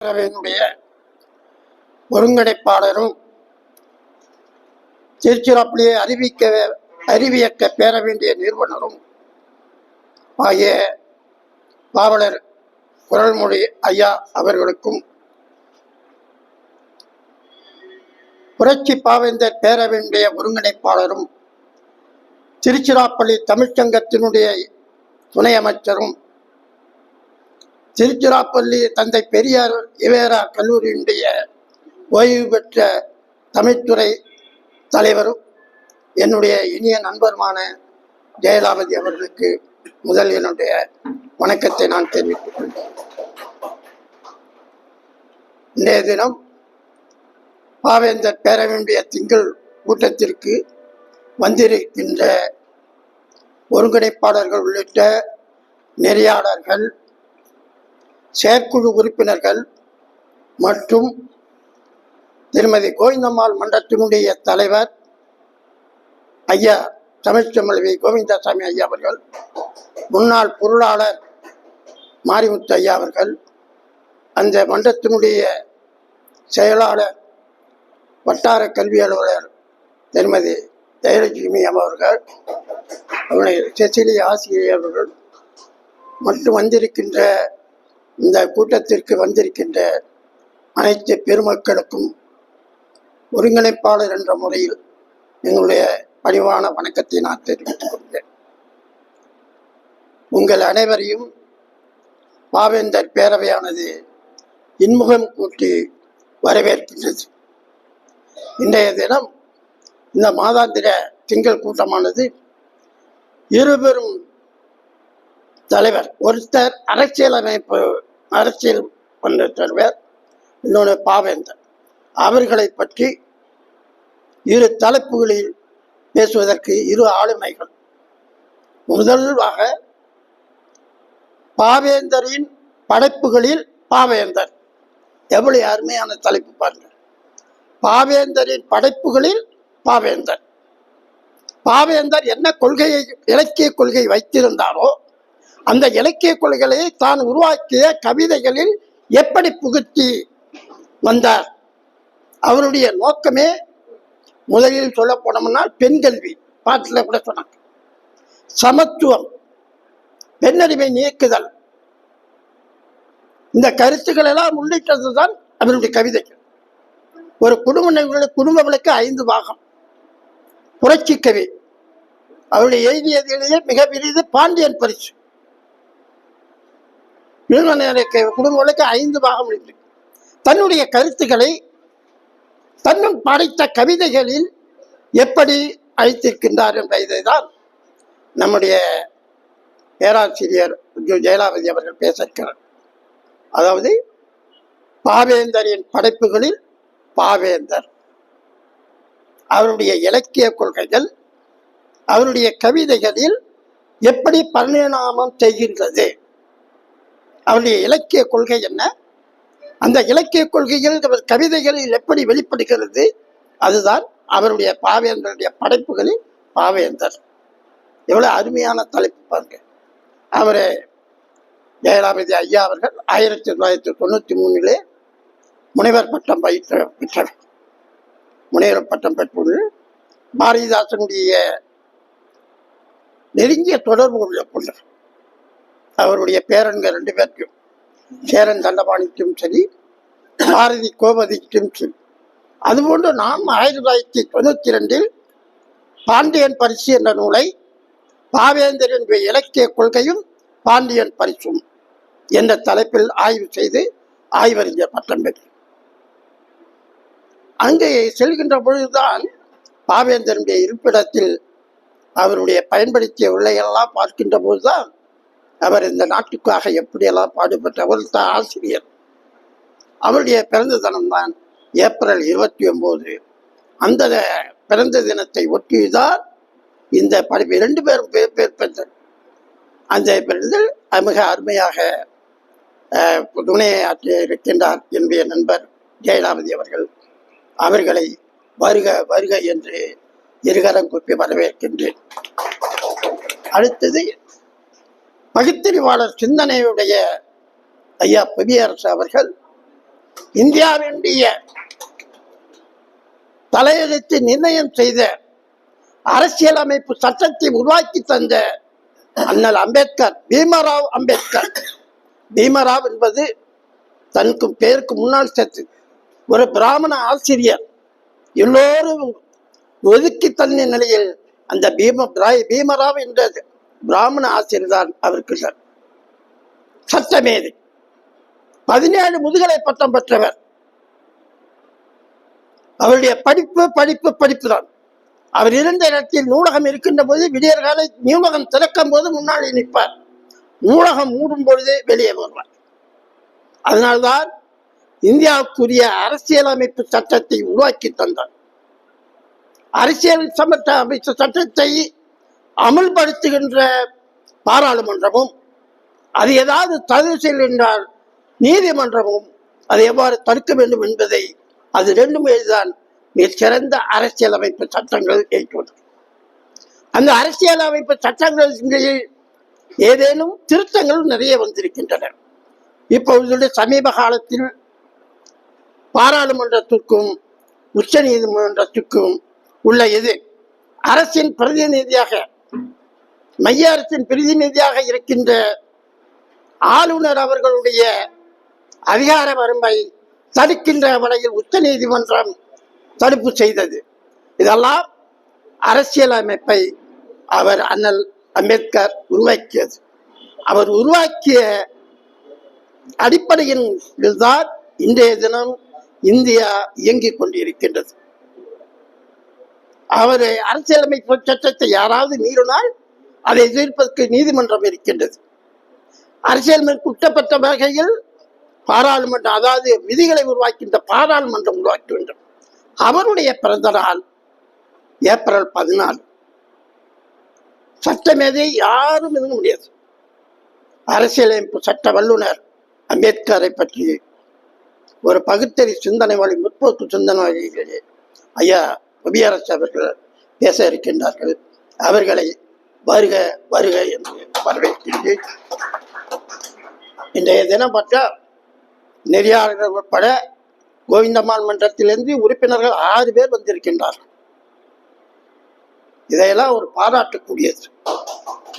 பேரவையினுடைய ஒருங்கிணைப்பாளரும் திருச்சிராப்பள்ளியை அறிவிக்க அறிவியக்க பேர வேண்டிய நிறுவனரும் ஆகிய பாவலர் குரல்மொழி ஐயா அவர்களுக்கும் புரட்சி பாவேந்தர் பேரவையினுடைய ஒருங்கிணைப்பாளரும் திருச்சிராப்பள்ளி தமிழ்ச்சங்கத்தினுடைய துணை அமைச்சரும் திருச்சிராப்பள்ளி தந்தை பெரியார் இவேரா கல்லூரியினுடைய ஓய்வு பெற்ற தமிழ்துறை தலைவரும் என்னுடைய இனிய நண்பருமான ஜெயலாபதி அவர்களுக்கு முதல் என்னுடைய வணக்கத்தை நான் தெரிவித்துக் கொண்டேன் இன்றைய தினம் பாவேந்தர் பேரவையுடைய திங்கள் கூட்டத்திற்கு வந்திருக்கின்ற ஒருங்கிணைப்பாளர்கள் உள்ளிட்ட நெறியாளர்கள் செயற்குழு உறுப்பினர்கள் மற்றும் திருமதி கோவிந்தம்மாள் மன்றத்தினுடைய தலைவர் ஐயா தமிழ்ச்செம்மல்வி கோவிந்தசாமி ஐயா அவர்கள் முன்னாள் பொருளாளர் மாரிமுத்து ஐயா அவர்கள் அந்த மன்றத்தினுடைய செயலாளர் வட்டார கல்வி அலுவலர் திருமதி ஜெயலட்சுமி அவர்கள் அவருடைய செசிலி ஆசிரியர் அவர்கள் மற்றும் வந்திருக்கின்ற இந்த கூட்டத்திற்கு வந்திருக்கின்ற அனைத்து பெருமக்களுக்கும் ஒருங்கிணைப்பாளர் என்ற முறையில் எங்களுடைய பணிவான வணக்கத்தை நான் தெரிவித்துக் கொள்கிறேன். உங்கள் அனைவரையும் பாவேந்தர் பேரவையானது இன்முகம் கூட்டி வரவேற்கின்றது. இன்றைய தினம் இந்த மாதாந்திர திங்கள் கூட்டமானது இருபெரும் தலைவர் ஒருத்தர் அரசியலமைப்பு அரசியல் பண்ண தலைவர் இன்னொன்று பாவேந்தர். அவர்களை பற்றி இரு தலைப்புகளில் பேசுவதற்கு இரு ஆளுமைகள். முதல்வாக பாவேந்தரின் படைப்புகளில் பாவேந்தர். எவ்வளவு அருமையான தலைப்பு பாருங்க பாவேந்தரின் படைப்புகளில் பாவேந்தர். பாவேந்தர் என்ன கொள்கையை இலக்கிய கொள்கை வைத்திருந்தாரோ அந்த இலக்கிய கொள்கைகளை தான் உருவாக்கிய கவிதைகளில் எப்படி புகுத்தி வந்தார்? அவருடைய நோக்கமே முதலில் சொல்ல போனோம்னால் பெண் கல்வி பாட்டில் கூட சொன்னாங்க. சமத்துவம் பெண்ணடிமை நீக்குதல். இந்த கருத்துக்கள் எல்லாம் உள்ளிட்டது தான் அவருடைய கவிதைகள். ஒரு குடும்ப குடும்பங்களுக்கு ஐந்து பாகம். புரட்சி கவி. அவருடைய எழுதியதிலேயே மிக பெரியது பாண்டியன் பரிசு. நிறுவனருக்கு குடும்பங்களுக்கு ஐந்து பாகம் இருக்கு தன்னுடைய கருத்துக்களை தன்னும் படைத்த கவிதைகளில் எப்படி அழைத்திருக்கின்றார் என்பதை தான் நம்முடைய பேராசிரியர் ஜு- அவர்கள் பேசியிருக்கிறார். அதாவது பாவேந்தரின் படைப்புகளில் பாவேந்தர். அவருடைய இலக்கிய கொள்கைகள் அவருடைய கவிதைகளில் எப்படி பரிணாமம் செய்கின்றது? அவருடைய இலக்கிய கொள்கை என்ன? அந்த இலக்கிய கொள்கைகள் அவர் கவிதைகளில் எப்படி வெளிப்படுகிறது? அதுதான் அவருடைய பாவேந்தருடைய படைப்புகளில் பாவேந்தர். எவ்வளோ அருமையான தலைப்பு பாருங்க. அவர் ஜெயலாபதி ஐயா அவர்கள் ஆயிரத்தி தொள்ளாயிரத்தி தொண்ணூற்றி மூணிலே முனைவர் பட்டம் பயிற்ற பெற்றவர். முனைவர் பட்டம் பெற்று பாரதிதாசனுடைய நெருங்கிய தொடர்பு உள்ள கொண்டவர். அவருடைய பேரன்கள் ரெண்டு பேருக்கும் சேரன் தண்டபாணிக்கும் சரி பாரதி கோபதிக்கும் சரி. அதுபோன்று நாம் ஆயிரத்தி தொள்ளாயிரத்தி தொண்ணூற்றி ரெண்டில் பாண்டியன் பரிசு என்ற நூலை பாவேந்தரின் இலக்கிய கொள்கையும் பாண்டியன் பரிசும் என்ற தலைப்பில் ஆய்வு செய்து ஆய்வறிஞர் பட்டம் பெற்றார் அங்கே செல்கின்ற பொழுதுதான் பாவேந்தருடைய இருப்பிடத்தில் அவருடைய பயன்படுத்திய உள்ளையெல்லாம் பார்க்கின்ற போதுதான் அவர் இந்த நாட்டுக்காக எப்படியெல்லாம் பாடுபட்ட ஒரு ஆசிரியர். அவருடைய பிறந்த தினம்தான் ஏப்ரல் இருபத்தி ஒம்போது. அந்த பிறந்த தினத்தை ஒட்டிதான் இந்த படிப்பு இரண்டு பேரும் பேர் பேர் பெற்றனர் அந்த பிறந்தல் மிக அருமையாக அஹ், துணையாற்றி இருக்கின்றார் என்னுடைய நண்பர் ஜெயலலிதா அவர்கள். அவர்களை வருக வருக என்று இருகரம் கூப்பி வரவேற்கின்றேன். அடுத்தது பகுத்தறிவாளர் சிந்தனையுடைய ஐயா புவியரசு அவர்கள் இந்தியாவினுடைய தலையெழுத்து நிர்ணயம் செய்த அரசியலமைப்பு சட்டத்தை உருவாக்கி தந்த அண்ணல் அம்பேத்கர் பீமராவ் அம்பேத்கர். பீமராவ் என்பது தனக்கு பெயருக்கு முன்னால் சேர்த்து ஒரு பிராமண ஆசிரியர். எல்லோரும் ஒதுக்கி தன்ன நிலையில் அந்த பீம பிராய்- பீமராவ் என்ற பிராமண ஆசிரியர் தான் அவருக்கு சார் சட்டமேதை பதினேழு முதுகலை பட்டம் பெற்றவர். அவருடைய படிப்பு படிப்பு படிப்பு தான். அவர் இருந்த இடத்தில் நூலகம் இருக்கின்ற போது விடியற்காலை நூலகம் திறக்கும் போது முன்னாடி நிற்பார். நூலகம் மூடும் பொழுது வெளியே வருவார். அதனால்தான் இந்தியாவுக்குரிய அரசியலமைப்பு சட்டத்தை உருவாக்கி தந்தார். அரசியல் சமத்த அமைச்ச சட்டத்தை அமல்படுத்துகின்ற பாராளுமன்றமும் அது ஏதாவது தடை என்றால் நீதிமன்றமும் அதை எவ்வாறு தடுக்க வேண்டும் என்பதை அது ரெண்டும் தான் மிகச்சிறந்த அரசியலமைப்பு சட்டங்கள் ஏற்றுவது. அந்த அரசியலமைப்பு சட்டங்களில் ஏதேனும் திருத்தங்கள் நிறைய வந்திருக்கின்றன. இப்பொழுது சமீப காலத்தில் பாராளுமன்றத்திற்கும் உச்ச நீதிமன்றத்திற்கும் உள்ள இது அரசின் பிரதிநிதியாக மைய அரசின் பிரதிநிதியாக இருக்கின்ற ஆளுநர் அவர்களுடைய அதிகார வரம்பை தடுக்கின்ற வகையில் உச்ச நீதிமன்றம் தடுப்பு செய்தது. இதெல்லாம் அரசியலமைப்பை அவர் அண்ணல் அம்பேத்கர் உருவாக்கியது. அவர் உருவாக்கிய அடிப்படையின் தான் இன்றைய தினம் இந்தியா இயங்கிக் கொண்டிருக்கின்றது. அவர் அரசியலமைப்பு சட்டத்தை யாராவது மீறினால் அதை எதிர்ப்பதற்கு நீதிமன்றம் இருக்கின்றது. அரசியல் குற்றப்பட்ட வகையில் பாராளுமன்றம் அதாவது விதிகளை உருவாக்கின்ற பாராளுமன்றம் உருவாக்க வேண்டும். அவருடைய பிறந்த நாள் ஏப்ரல் பதினாலு. சட்டமேதை யாரும் இருக்க முடியாது. அரசியலமைப்பு சட்ட வல்லுனர் அம்பேத்கரை பற்றி ஒரு பகுத்தறி சிந்தனை வழி முற்போக்கு சிந்தனை வழிகளே ஐயா புவியரசு அவர்கள் பேச இருக்கின்றார்கள். அவர்களை வருக வருக என்று வரவேற்கின்றேன் இன்றைய தினம் பார்த்தா நெறியாளர்கள் உட்பட கோவிந்தம்மாள் மன்றத்திலிருந்து உறுப்பினர்கள் ஆறு பேர் வந்திருக்கின்றார்கள். இதையெல்லாம் ஒரு பாராட்டக்கூடியது.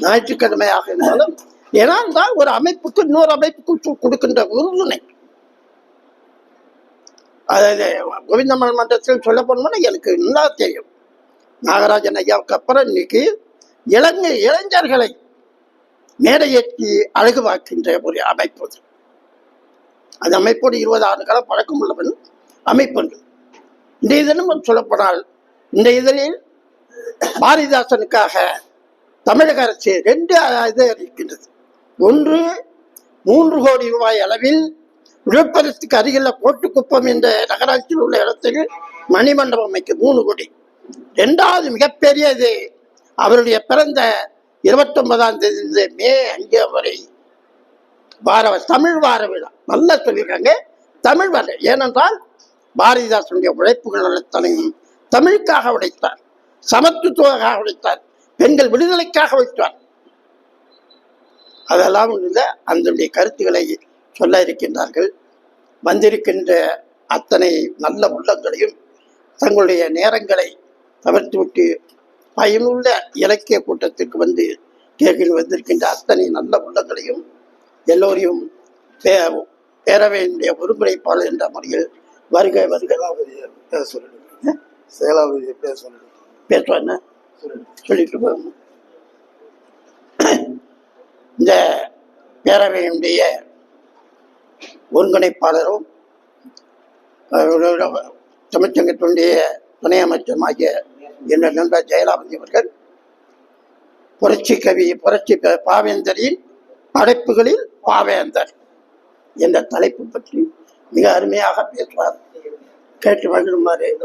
ஞாயிற்றுக்கிழமையாக இருந்தாலும் ஏன்னா தான் ஒரு அமைப்புக்கு இன்னொரு அமைப்புக்கு கொடுக்கின்ற உறுதுணை. அதாவது கோவிந்தம்மாள் மன்றத்தில் சொல்ல போனோம்னா எனக்கு நல்லா தெரியும். நாகராஜன் ஐயாவுக்கு அப்புறம் இன்னைக்கு இளைஞ இளைஞர்களை மேடையேற்றி அழகுவாக்கின்ற ஒரு அமைப்பு அது. அந்த அமைப்போடு இருபது ஆண்டு கால பழக்கம் உள்ளவன் அமைப்பு இன்றைய இதனும் சொல்லப்போனால் இந்த இதழில் பாரதிதாசனுக்காக தமிழக அரசு ரெண்டு இது இருக்கின்றது. ஒன்று மூன்று கோடி ரூபாய் அளவில் விழுப்புரத்துக்கு அருகில் கோட்டுக்குப்பம் என்ற நகராட்சியில் உள்ள இடத்தில் மணிமண்டபம் அமைக்க மூணு கோடி. இரண்டாவது மிகப்பெரியது அவருடைய பிறந்த இருபத்தொன்பதாம் தேதி மே அஞ்சு வரை வார தமிழ் வார விழா. நல்லா சொல்லியிருக்காங்க. தமிழ் வார ஏனென்றால் பாரதிதாசனுடைய உழைப்புகள் அனைத்தனையும் தமிழுக்காக உழைத்தார். சமத்துவத்துவக்காக உழைத்தார். பெண்கள் விடுதலைக்காக உழைத்தார். அதெல்லாம் இருந்த அதனுடைய கருத்துக்களை சொல்ல இருக்கின்றார்கள். வந்திருக்கின்ற அத்தனை நல்ல உள்ளங்களையும் தங்களுடைய நேரங்களை தவிர்த்துவிட்டு பயனுள்ள இலக்கிய கூட்டத்திற்கு வந்து கேள்வி வந்திருக்கின்ற அத்தனை நல்ல உள்ளங்களையும் எல்லோரையும் பே- பேரவையினுடைய ஒருங்கிணைப்பாளர் என்ற முறையில் வருகை வருகை பேச சொல்லிடுங்க சேலாவதியை பேச சொல்லிடுங்க பேசுவாங்க சொல்லிட்டு போகணும் இந்த பேரவையினுடைய ஒருங்கிணைப்பாளரும் தமிழ்ச்சங்கத்தினுடைய துணை அமைச்சருமாகிய என்ற நண்பர் ஜெயலாபதி அவர்கள்? புரட்சி கவி புரட்சி பாவேந்தரின் படைப்புகளில் பாவேந்தர். என்ற தலைப்பு பற்றி மிக அருமையாக பேசுவார். கேட்டு மகிழுமாறு.